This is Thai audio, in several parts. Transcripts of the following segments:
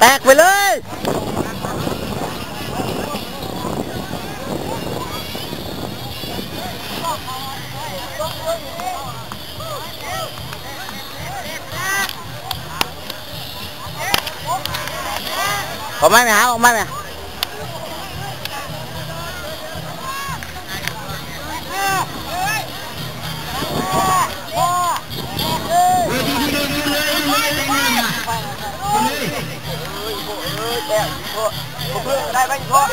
แตกไปเลย có máy mày hả không máy mày đây bánh thôi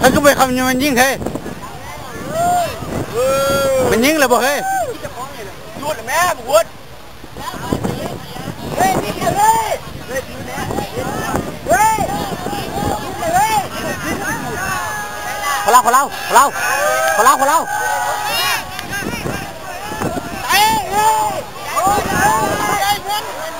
เฮ้ยก็ไปคำยังมันยิงเฮ้ยมัน ขอเล่าขอเล่าขอเล่าขอเล่าขอเล่าเฮ้ยเฮ้ยเฮ้ย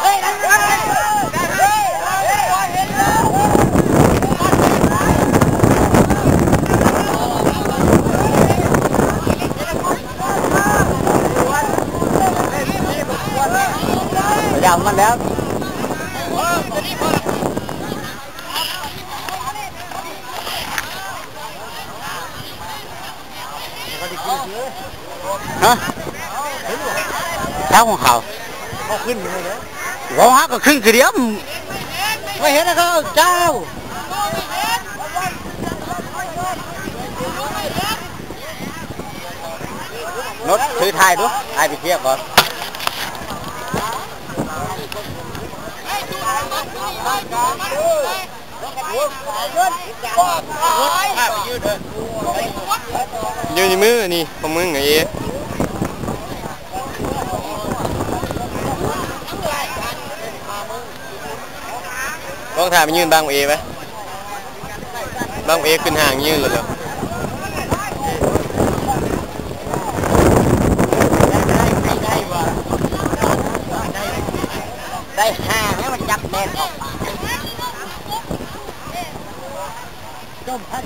เฮ้ยเฮ้ย ยาวมัน แล้วฮะเท้าของเขาเขาขึ้นเลยหัวฮักก็ขึ้นคือเดียวไม่เห็นนะเขาเจ้านดถือถ่ายดูถ่ายไปเทียบก่อน ยืนในมือนี่ของมึงไงเอ๊ะลองถามมันยืนบางเอไหมพัน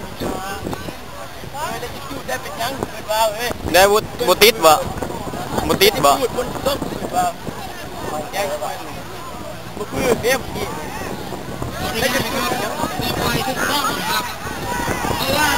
ห่าได้จับแน่นออกมาได้เป็นยังเกิดว่าเฮ้ยได้บุบุติดบ่บุติดบ่พูดบนต้นเกิดว่ายังมือมือเบี้ยพี่ได้จะเป็นยังไปทุกต้องครับเพราะว่า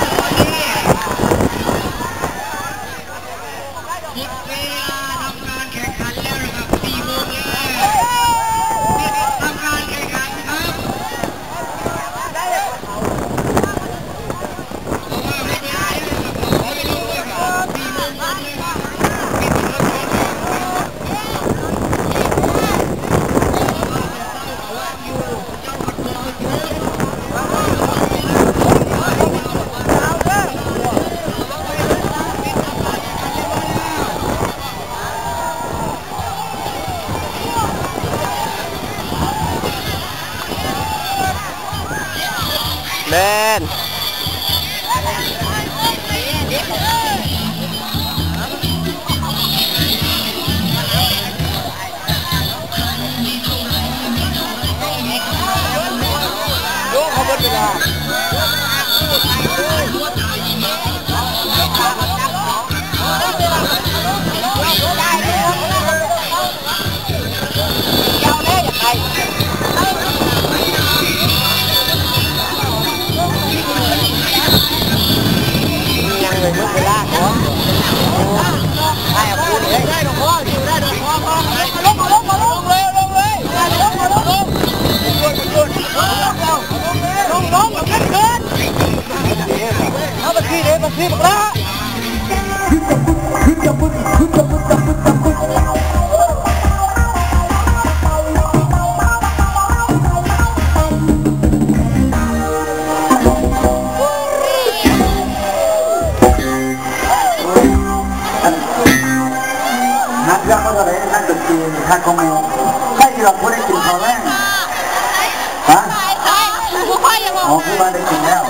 ไปขี้เลยไปขี้บักละนักเรื่องก็เลยนักดนตรีนักคอมมิวใครที่เราพูดได้กินเขาแรงอ๋อคือว่าได้กินแล้ว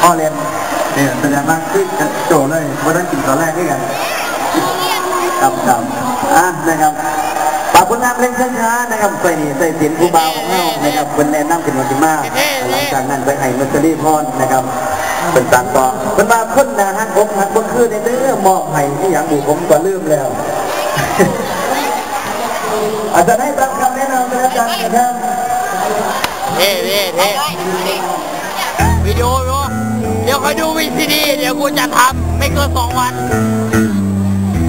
พ่อเรียน เนี่ยแสดงว่าคือจะโจเลยว่าได้กินตอนแรกด้วยกันครับครับอะนะครับฝากผลงานเพลงช้าๆนะครับใส่ใส่เสียงผู้เบาของเรานะครับเป็นแนะนำขึ้นมาดีมากหลังจากนั้นไปให้มัสลีพรนะครับเป็นตามต่อเป็นมาคนหนาฮักผมฮักบ่คือในเด้อมอบให้ที่อย่างบุผมก็ลืมแล้วอาจจะให้ตามคำแนะนำไปแล้วกันนะครับเท่เท่เท่วิดีโอวิ ดีโอเดี๋ยวคอยดูวีซีดีเดี๋ยวกูจะทำไม่เกินสองวัน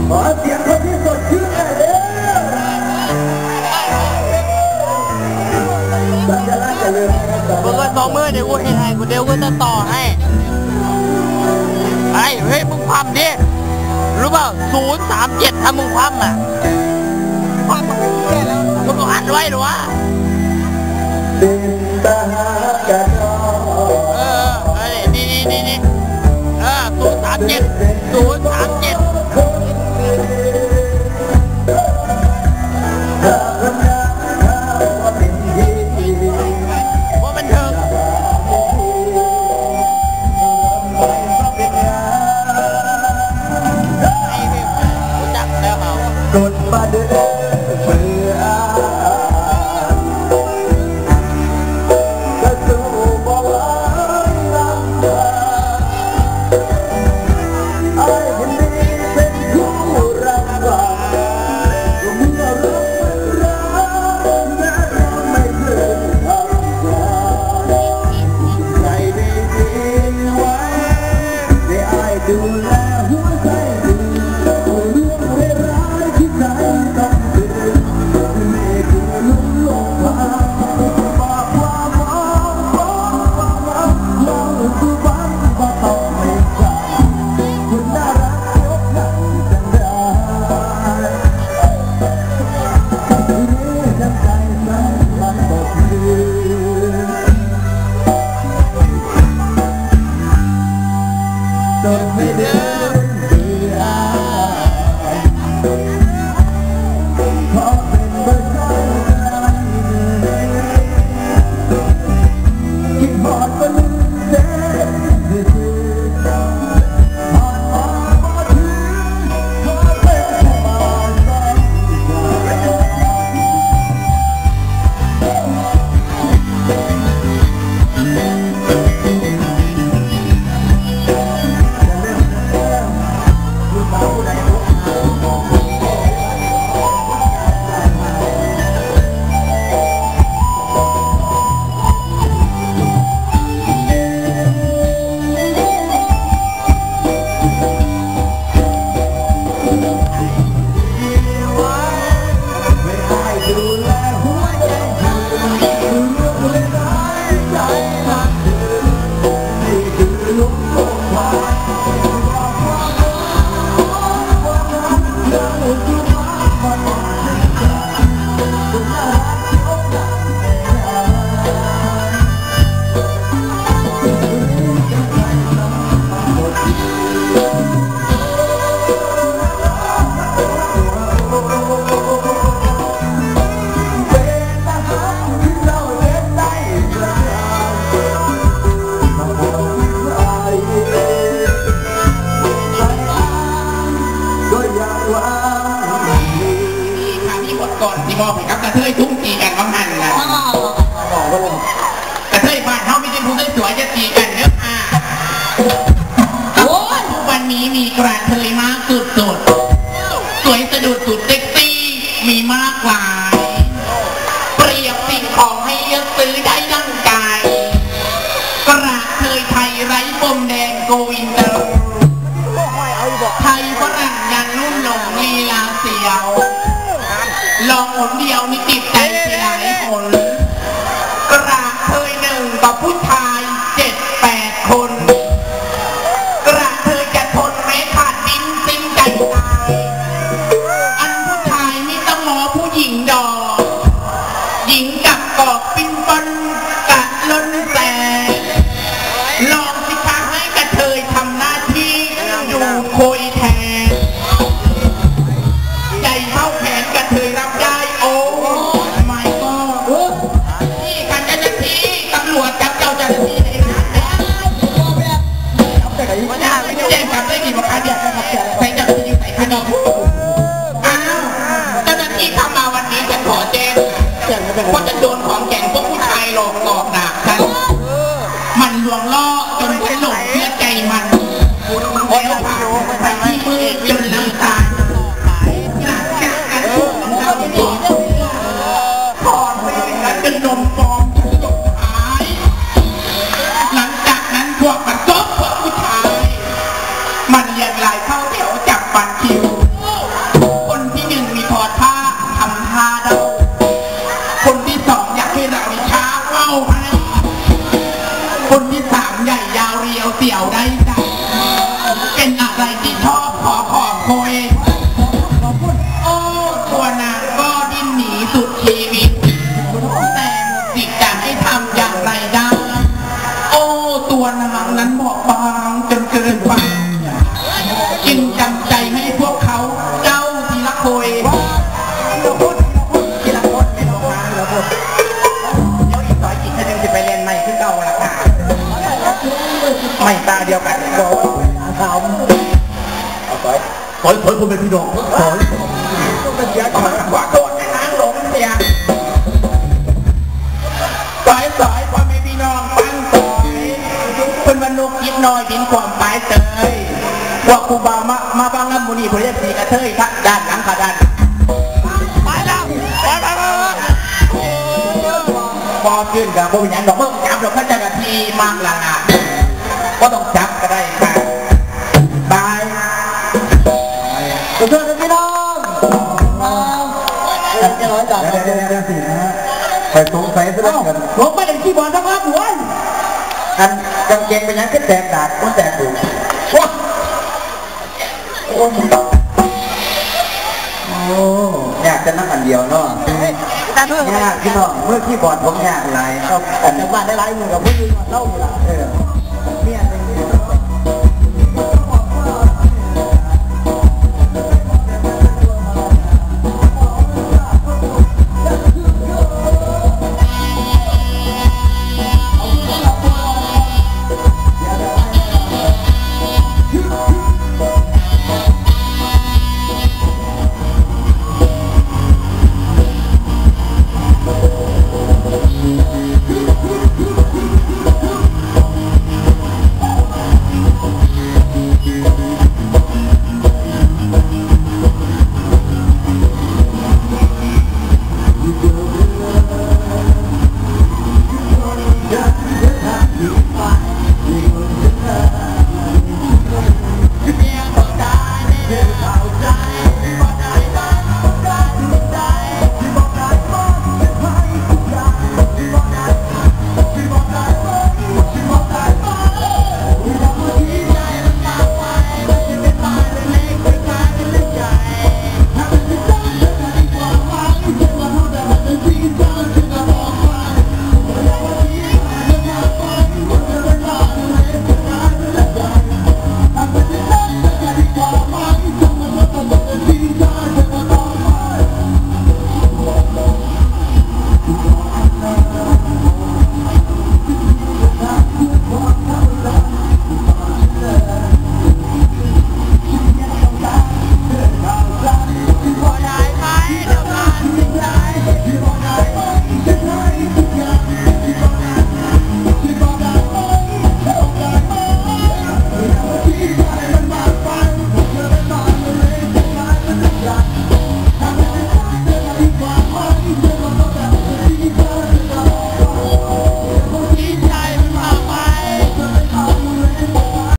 ขอเสียงคนที่สดชื่นหน่อยเด้อสัญลักษณ์จะลืมนะครับมึงก็สองมือเดี๋ยวกูเห็นให้กูเดี๋ยวกูจะต่อให้ไอ้เฮ้ยมึงความดิรู้เปล่าศูนย์สามเจ็ดถ้ามึงความอะความมึงมึงก็อัดไว้หรอวะเป็นตา เจ็ด มอบให้กับกระเทยทุ่งตีกันว่าหันนะกระเทยบ้านเขาไม่ใช่ผู้สวยๆจะตีกันเนื้ออ่าโอ้ยทุกวันนี้มีกระเทยมากสุดสุดๆสวยสะดุดสุดเซ็กซี่มีมากหลายเปรียบสิ่งของให้เลือกซื้อได้ดังใจกระเทยไทยไร้ปมแดงโกวินเตอร์ไทย ยหนึ่งกับ ราะจะโดนของแก่งพวกผู้ชายหลอกหลอกด่าฉันมันลวงล่อจนฉันหลงเชื่อใจมันแล้วพา คนที่สามใหญ่ยาวเรียวเสี่ยวได้ใจเป็นอะไรที่ชอบขอขอบโคยโอ้ตัวนางก็ดิ้นหนีสุดชีวิต แต่หมดสิทธิ์จะให้ทำอย่างไรได้ โอ้ตัวนางนั้นบอบบางจนเกินไปจึงจำใจให้พวกเขาเจ้าทีละโคย ไม่ตาเดียวกันบอกสาวถอยถอยคุณเป็นพี่น้องถอยเป็นเสียขก่อนอโทษในนางหลงเสียสายสายพ่อแม่พี่น้องปังสอยเป็นวันนุกยิบน้อยบินความปลายเตยพวกครูบามามาบางลำบุนีผมเรียกสีกระเทยทักด้านหลังขาด้านไปแล้วไปไปไปไปพอขึ้นกับพวกอย่างดอกเมื่อจับดอกพระเจ้าหน้าที่มากละนะ ก็ต้องจับก็ได้ค่ะบายขอโทษนะพี่น้องจะร้อยจับเดี๋ยวเดี๋ยวเดี๋ยวสินะฮะไปสงสัยซะแล้วกันผมไม่ได้ขี้บอลสักพักหัวอันกางเกงเป็นยังขึ้นแตกดาดก็แตกดูว้าโอ้โอ้ยากจะนั่งอันเดียวเนาะตาเพื่อนยากพี่น้องเมื่อที่บอดผมยากหลายออกจากบ้านได้หลายมือกับผู้ยืนเล่าอยู่ละเออ you.